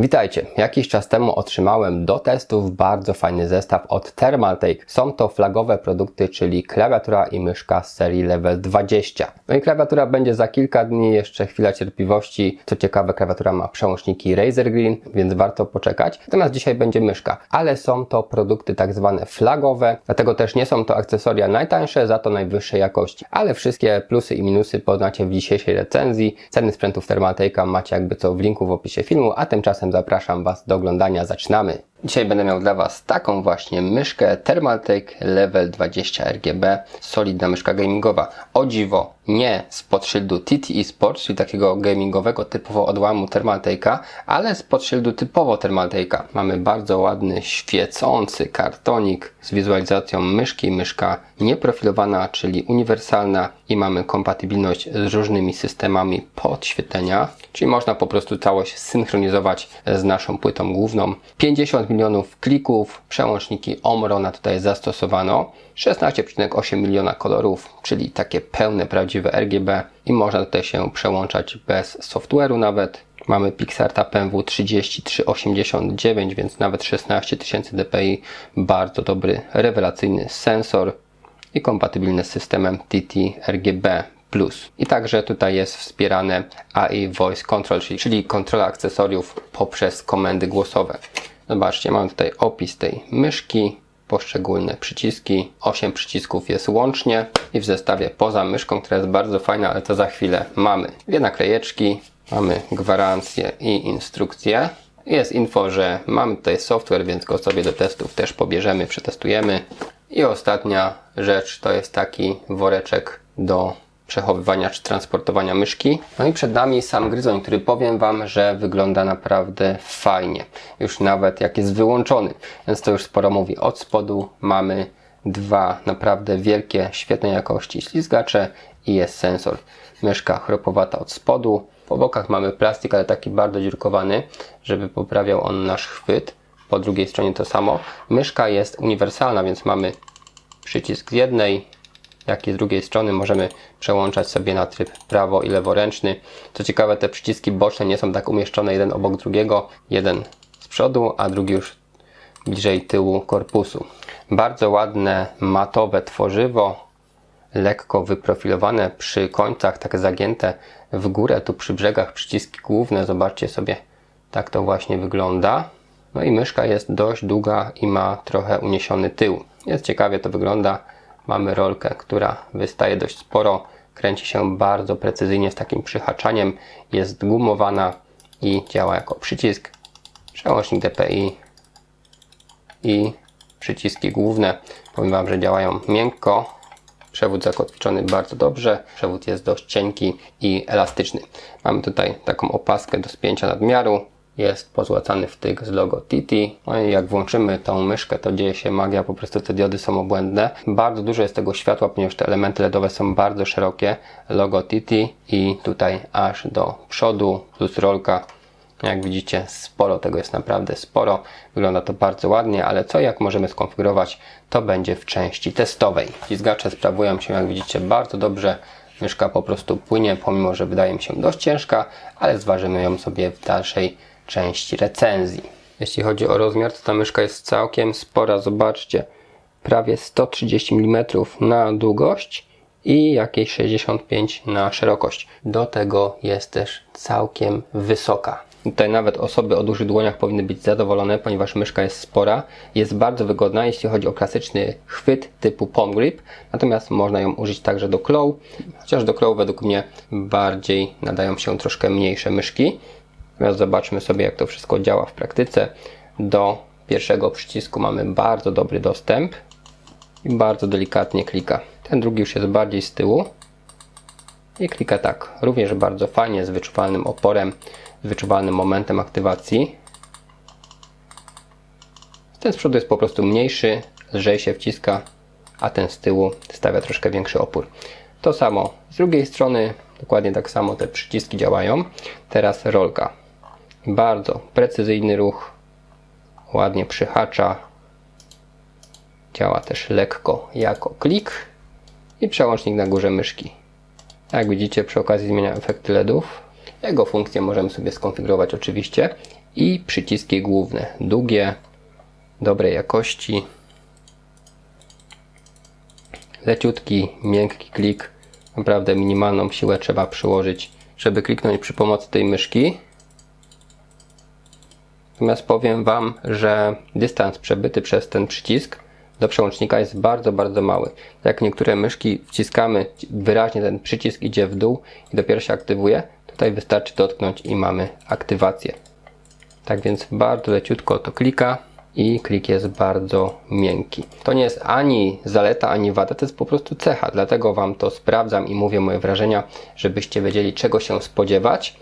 Witajcie. Jakiś czas temu otrzymałem do testów bardzo fajny zestaw od Thermaltake. Są to flagowe produkty, czyli klawiatura i myszka z serii Level 20. No i klawiatura będzie za kilka dni, jeszcze chwila cierpliwości. Co ciekawe, klawiatura ma przełączniki Razer Green, więc warto poczekać. Natomiast dzisiaj będzie myszka, ale są to produkty tak zwane flagowe, dlatego też nie są to akcesoria najtańsze, za to najwyższej jakości. Ale wszystkie plusy i minusy poznacie w dzisiejszej recenzji. Ceny sprzętów Thermaltake'a macie jakby co w linku w opisie filmu, a tymczasem zapraszam Was do oglądania. Zaczynamy! Dzisiaj będę miał dla Was taką właśnie myszkę Thermaltake Level 20 RGB, solidna myszka gamingowa. O dziwo, nie spod szyldu TTE Sport, czyli takiego gamingowego typowo odłamu Thermaltake'a, ale spod szyldu typowo Thermaltake'a. Mamy bardzo ładny, świecący kartonik z wizualizacją myszki. Myszka nieprofilowana, czyli uniwersalna i mamy kompatybilność z różnymi systemami podświetlenia, czyli można po prostu całość synchronizować z naszą płytą główną. 50 milionów klików, przełączniki Omrona tutaj zastosowano, 16,8 miliona kolorów, czyli takie pełne, prawdziwe RGB i można tutaj się przełączać bez software'u nawet. Mamy Pixarta PMW 3389, więc nawet 16 tysięcy dpi, bardzo dobry, rewelacyjny sensor i kompatybilny z systemem TT RGB. I także tutaj jest wspierane AI Voice Control, czyli kontrola akcesoriów poprzez komendy głosowe. Zobaczcie, mamy tutaj opis tej myszki, poszczególne przyciski. 8 przycisków jest łącznie i w zestawie poza myszką, która jest bardzo fajna, ale to za chwilę mamy dwie naklejeczki, mamy gwarancję i instrukcję. Jest info, że mamy tutaj software, więc go sobie do testów też pobierzemy, przetestujemy. I ostatnia rzecz to jest taki woreczek do przechowywania czy transportowania myszki. No i przed nami sam gryzoń, który powiem Wam, że wygląda naprawdę fajnie. Już nawet jak jest wyłączony, więc to już sporo mówi. Od spodu mamy dwa naprawdę wielkie, świetnej jakości ślizgacze i jest sensor. Myszka chropowata od spodu. Po bokach mamy plastik, ale taki bardzo dziurkowany, żeby poprawiał on nasz chwyt. Po drugiej stronie to samo. Myszka jest uniwersalna, więc mamy przycisk z jednej, jak i z drugiej strony możemy przełączać sobie na tryb prawo i leworęczny. Co ciekawe, te przyciski boczne nie są tak umieszczone jeden obok drugiego, jeden z przodu, a drugi już bliżej tyłu korpusu. Bardzo ładne matowe tworzywo, lekko wyprofilowane przy końcach, tak zagięte w górę, tu przy brzegach przyciski główne, zobaczcie sobie, tak to właśnie wygląda. No i myszka jest dość długa i ma trochę uniesiony tył. Jest ciekawie to wygląda. Mamy rolkę, która wystaje dość sporo, kręci się bardzo precyzyjnie z takim przyhaczaniem, jest gumowana i działa jako przycisk, przełącznik DPI i przyciski główne. Powiem Wam, że działają miękko, Przewód zakotwiczony bardzo dobrze, przewód jest dość cienki i elastyczny. Mamy tutaj taką opaskę do spięcia nadmiaru, jest pozłacany wtyk z logo TT. No i jak włączymy tą myszkę, to dzieje się magia, po prostu te diody są obłędne. Bardzo dużo jest tego światła, ponieważ te elementy LEDowe są bardzo szerokie. Logo TT i tutaj aż do przodu plus rolka. Jak widzicie, sporo tego jest naprawdę sporo. Wygląda to bardzo ładnie, ale co jak możemy skonfigurować, to będzie w części testowej. Ślizgacze sprawują się, jak widzicie, bardzo dobrze. Myszka po prostu płynie, pomimo że wydaje mi się dość ciężka, ale zważymy ją sobie w dalszej części recenzji. Jeśli chodzi o rozmiar, to ta myszka jest całkiem spora. Zobaczcie, prawie 130 mm na długość i jakieś 65 na szerokość. Do tego jest też całkiem wysoka. Tutaj nawet osoby o dużych dłoniach powinny być zadowolone, ponieważ myszka jest spora. Jest bardzo wygodna, jeśli chodzi o klasyczny chwyt typu palm grip. Natomiast można ją użyć także do claw. Chociaż do claw według mnie bardziej nadają się troszkę mniejsze myszki. Teraz zobaczmy sobie, jak to wszystko działa w praktyce. Do pierwszego przycisku mamy bardzo dobry dostęp i bardzo delikatnie klika. Ten drugi już jest bardziej z tyłu i klika tak. Również bardzo fajnie, z wyczuwalnym oporem, z wyczuwalnym momentem aktywacji. Ten z przodu jest po prostu mniejszy, lżej się wciska, a ten z tyłu stawia troszkę większy opór. To samo z drugiej strony, dokładnie tak samo te przyciski działają. Teraz rolka. Bardzo precyzyjny ruch, ładnie przyhacza. Działa też lekko jako klik i przełącznik na górze myszki. Jak widzicie, przy okazji zmienia efekty LEDów. Jego funkcję możemy sobie skonfigurować oczywiście i przyciski główne, długie, dobrej jakości, leciutki, miękki klik, naprawdę minimalną siłę trzeba przyłożyć, żeby kliknąć przy pomocy tej myszki. Natomiast powiem Wam, że dystans przebyty przez ten przycisk do przełącznika jest bardzo, bardzo mały. Jak niektóre myszki wciskamy, wyraźnie ten przycisk idzie w dół i dopiero się aktywuje, tutaj wystarczy dotknąć i mamy aktywację. Tak więc bardzo leciutko to klika i klik jest bardzo miękki. To nie jest ani zaleta, ani wada, to jest po prostu cecha. Dlatego Wam to sprawdzam i mówię moje wrażenia, żebyście wiedzieli czego się spodziewać.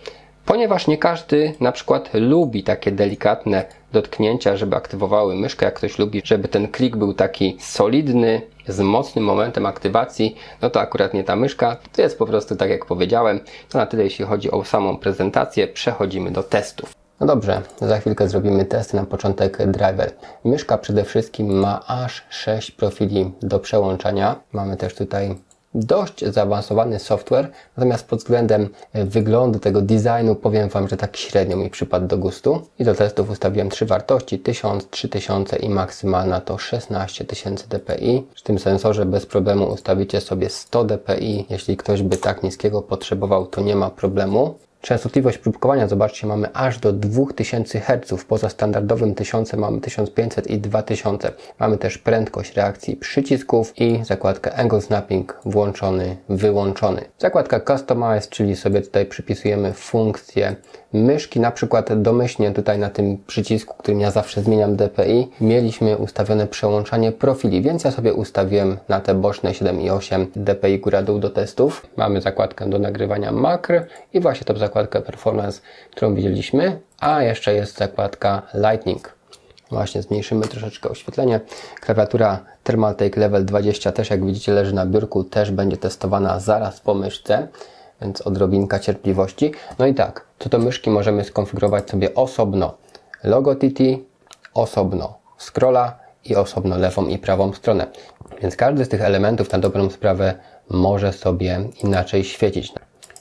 Ponieważ nie każdy na przykład lubi takie delikatne dotknięcia, żeby aktywowały myszkę, jak ktoś lubi, żeby ten klik był taki solidny, z mocnym momentem aktywacji, no to akurat nie ta myszka. To jest po prostu tak jak powiedziałem. To na tyle jeśli chodzi o samą prezentację. Przechodzimy do testów. No dobrze, za chwilkę zrobimy testy. Na początek driver. Myszka przede wszystkim ma aż 6 profili do przełączania. Mamy też tutaj dość zaawansowany software, natomiast pod względem e, wyglądu tego designu powiem Wam, że tak średnio mi przypadł do gustu. I do testów ustawiłem trzy wartości, 1000, 3000 i maksymalna to 16000 dpi. Przy tym sensorze bez problemu ustawicie sobie 100 dpi. Jeśli ktoś by tak niskiego potrzebował, to nie ma problemu. Częstotliwość próbkowania, zobaczcie, mamy aż do 2000 Hz. Poza standardowym 1000 mamy 1500 i 2000. Mamy też prędkość reakcji przycisków i zakładkę Angle Snapping włączony, wyłączony. Zakładka Customize, czyli sobie tutaj przypisujemy funkcję myszki, na przykład domyślnie tutaj na tym przycisku, którym ja zawsze zmieniam DPI, mieliśmy ustawione przełączanie profili, więc ja sobie ustawiłem na te boczne 7 i 8 DPI góra-dół do testów. Mamy zakładkę do nagrywania makr i właśnie tą zakładkę Performance, którą widzieliśmy, a jeszcze jest zakładka Lightning. Właśnie zmniejszymy troszeczkę oświetlenie. Klawiatura Thermaltake Level 20 też jak widzicie leży na biurku, też będzie testowana zaraz po myszce więc odrobinka cierpliwości. No i tak, co do myszki możemy skonfigurować sobie osobno logo TT, osobno scrolla i osobno lewą i prawą stronę. Więc każdy z tych elementów na dobrą sprawę może sobie inaczej świecić.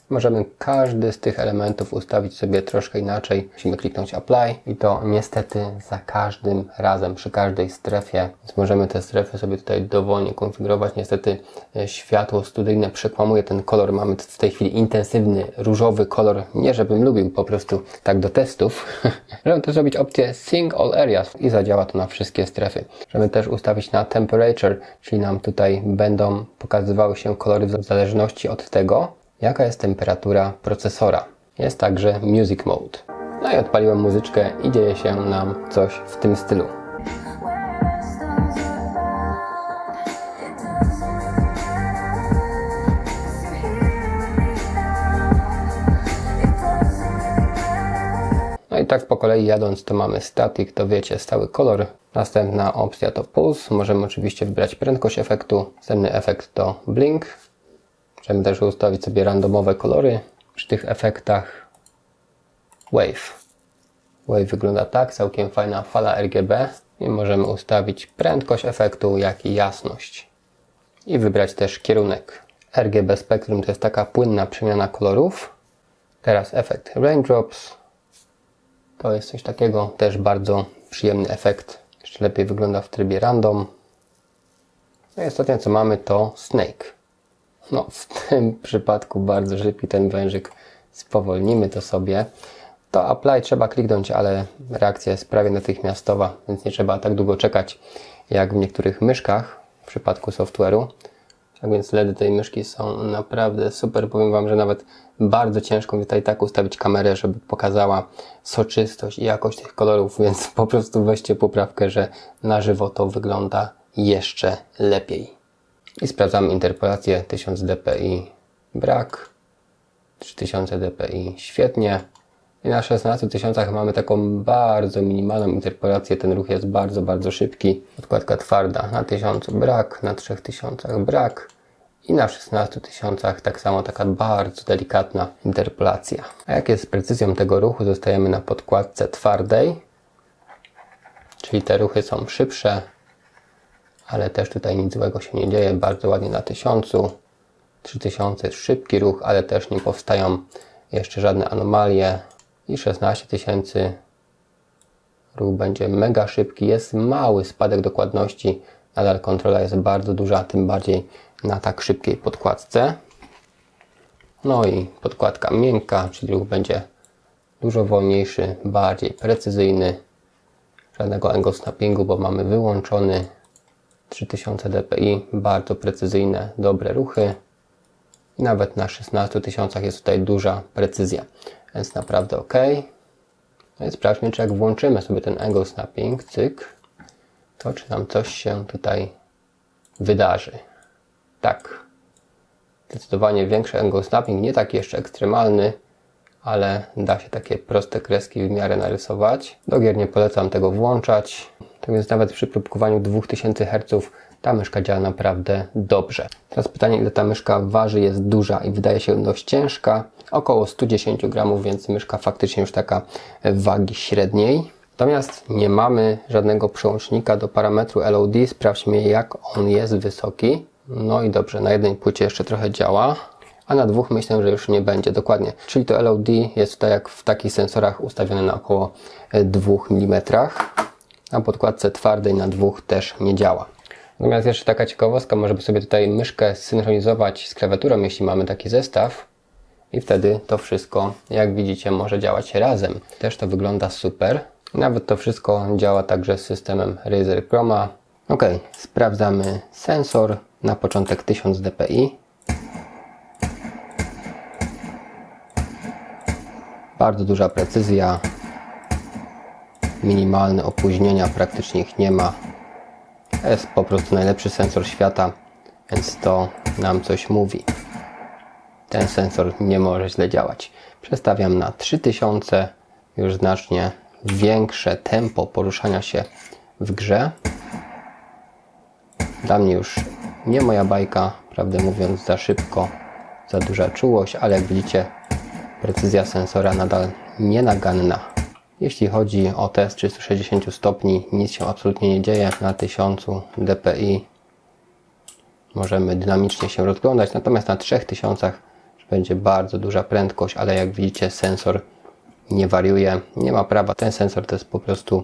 Możemy każdy z tych elementów ustawić sobie troszkę inaczej. Musimy kliknąć Apply i to niestety za każdym razem, przy każdej strefie. Więc możemy te strefy sobie tutaj dowolnie konfigurować. Niestety e, światło studyjne przekłamuje ten kolor. Mamy w tej chwili intensywny, różowy kolor. Nie żebym lubił, po prostu tak do testów. Możemy też zrobić opcję Sync All Areas i zadziała to na wszystkie strefy. Możemy też ustawić na Temperature, czyli nam tutaj będą pokazywały się kolory w zależności od tego, jaka jest temperatura procesora. Jest także Music Mode. No i odpaliłem muzyczkę i dzieje się nam coś w tym stylu. No i tak po kolei jadąc to mamy static, to wiecie, stały kolor. Następna opcja to pulse. Możemy oczywiście wybrać prędkość efektu. Następny efekt to blink. Możemy też ustawić sobie randomowe kolory przy tych efektach. Wave. Wave wygląda tak, całkiem fajna fala RGB i możemy ustawić prędkość efektu, jak i jasność. I wybrać też kierunek. RGB Spectrum to jest taka płynna przemiana kolorów. Teraz efekt Raindrops. To jest coś takiego, też bardzo przyjemny efekt. Jeszcze lepiej wygląda w trybie random. No i ostatnie co mamy to Snake. No, w tym przypadku bardzo szybki ten wężyk. Spowolnimy to sobie. To apply trzeba kliknąć, ale reakcja jest prawie natychmiastowa, więc nie trzeba tak długo czekać jak w niektórych myszkach w przypadku software'u. Tak więc LEDy tej myszki są naprawdę super. Powiem Wam, że nawet bardzo ciężko tutaj tak ustawić kamerę, żeby pokazała soczystość i jakość tych kolorów, więc po prostu weźcie poprawkę, że na żywo to wygląda jeszcze lepiej. I sprawdzamy interpolację 1000 dpi brak, 3000 dpi świetnie. I na 16 tysiącach mamy taką bardzo minimalną interpolację. Ten ruch jest bardzo, bardzo szybki. Odkładka twarda na 1000 brak, na 3000 brak i na 16 tysiącach tak samo taka bardzo delikatna interpolacja. A jak jest z precyzją tego ruchu, zostajemy na podkładce twardej, czyli te ruchy są szybsze, ale też tutaj nic złego się nie dzieje. Bardzo ładnie na 1000, 3000 szybki ruch, ale też nie powstają jeszcze żadne anomalie i 16 tysięcy ruch będzie mega szybki, jest mały spadek dokładności, nadal kontrola jest bardzo duża, tym bardziej na tak szybkiej podkładce. No i podkładka miękka, czyli ruch będzie dużo wolniejszy, bardziej precyzyjny. Żadnego angle snappingu, bo mamy wyłączony 3000 dpi, bardzo precyzyjne, dobre ruchy. Nawet na 16 tysiącach jest tutaj duża precyzja, więc naprawdę ok. No i sprawdźmy, czy jak włączymy sobie ten angle snapping, cyk, to czy nam coś się tutaj wydarzy. Tak. Zdecydowanie większy angle snapping, nie taki jeszcze ekstremalny, ale da się takie proste kreski w miarę narysować. Do gier nie polecam tego włączać. Więc nawet przy próbkowaniu 2000 Hz ta myszka działa naprawdę dobrze. Teraz pytanie, ile ta myszka waży, jest duża i wydaje się dość ciężka. Około 110 gramów, więc myszka faktycznie już taka wagi średniej. Natomiast nie mamy żadnego przełącznika do parametru LOD. Sprawdźmy jak on jest wysoki. No i dobrze, na jednej płycie jeszcze trochę działa, a na dwóch myślę, że już nie będzie. Dokładnie. Czyli to LOD jest tutaj jak w takich sensorach ustawione na około 2 mm. Na podkładce twardej na dwóch też nie działa. Natomiast jeszcze taka ciekawostka, możemy sobie tutaj myszkę synchronizować z klawiaturą, jeśli mamy taki zestaw. I wtedy to wszystko, jak widzicie, może działać razem. Też to wygląda super. Nawet to wszystko działa także z systemem Razer Chroma. Ok, sprawdzamy sensor. Na początek 1000 dpi. Bardzo duża precyzja. Minimalne opóźnienia, praktycznie ich nie ma. Jest po prostu najlepszy sensor świata, więc to nam coś mówi. Ten sensor nie może źle działać. Przestawiam na 3000, już znacznie większe tempo poruszania się w grze. Dla mnie już nie moja bajka, prawdę mówiąc, za szybko, za duża czułość, ale jak widzicie, precyzja sensora nadal nienaganna. Jeśli chodzi o test 360 stopni, nic się absolutnie nie dzieje. Na 1000 dpi możemy dynamicznie się rozglądać, natomiast na 3000 będzie bardzo duża prędkość, ale jak widzicie sensor nie wariuje, nie ma prawa. Ten sensor to jest po prostu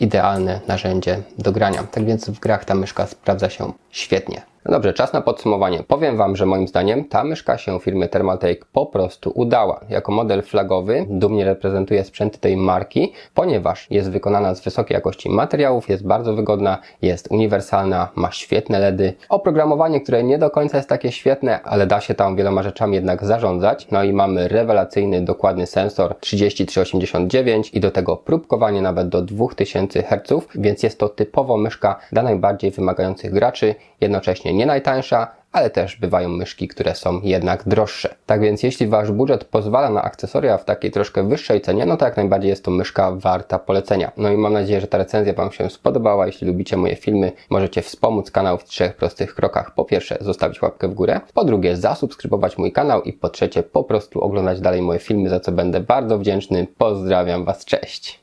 idealne narzędzie do grania. Tak więc w grach ta myszka sprawdza się świetnie. Dobrze, czas na podsumowanie. Powiem Wam, że moim zdaniem ta myszka się firmy Thermaltake po prostu udała. Jako model flagowy dumnie reprezentuje sprzęty tej marki, ponieważ jest wykonana z wysokiej jakości materiałów, jest bardzo wygodna, jest uniwersalna, ma świetne LEDy. Oprogramowanie, które nie do końca jest takie świetne, ale da się tam wieloma rzeczami jednak zarządzać. No i mamy rewelacyjny, dokładny sensor 3389 i do tego próbkowanie nawet do 2000 Hz, więc jest to typowo myszka dla najbardziej wymagających graczy, jednocześnie nie najtańsza, ale też bywają myszki, które są jednak droższe. Tak więc jeśli Wasz budżet pozwala na akcesoria w takiej troszkę wyższej cenie, no to jak najbardziej jest to myszka warta polecenia. No i mam nadzieję, że ta recenzja Wam się spodobała. Jeśli lubicie moje filmy, możecie wspomóc kanał w trzech prostych krokach. Po pierwsze, zostawić łapkę w górę. Po drugie, zasubskrybować mój kanał i po trzecie, po prostu oglądać dalej moje filmy, za co będę bardzo wdzięczny. Pozdrawiam Was, cześć!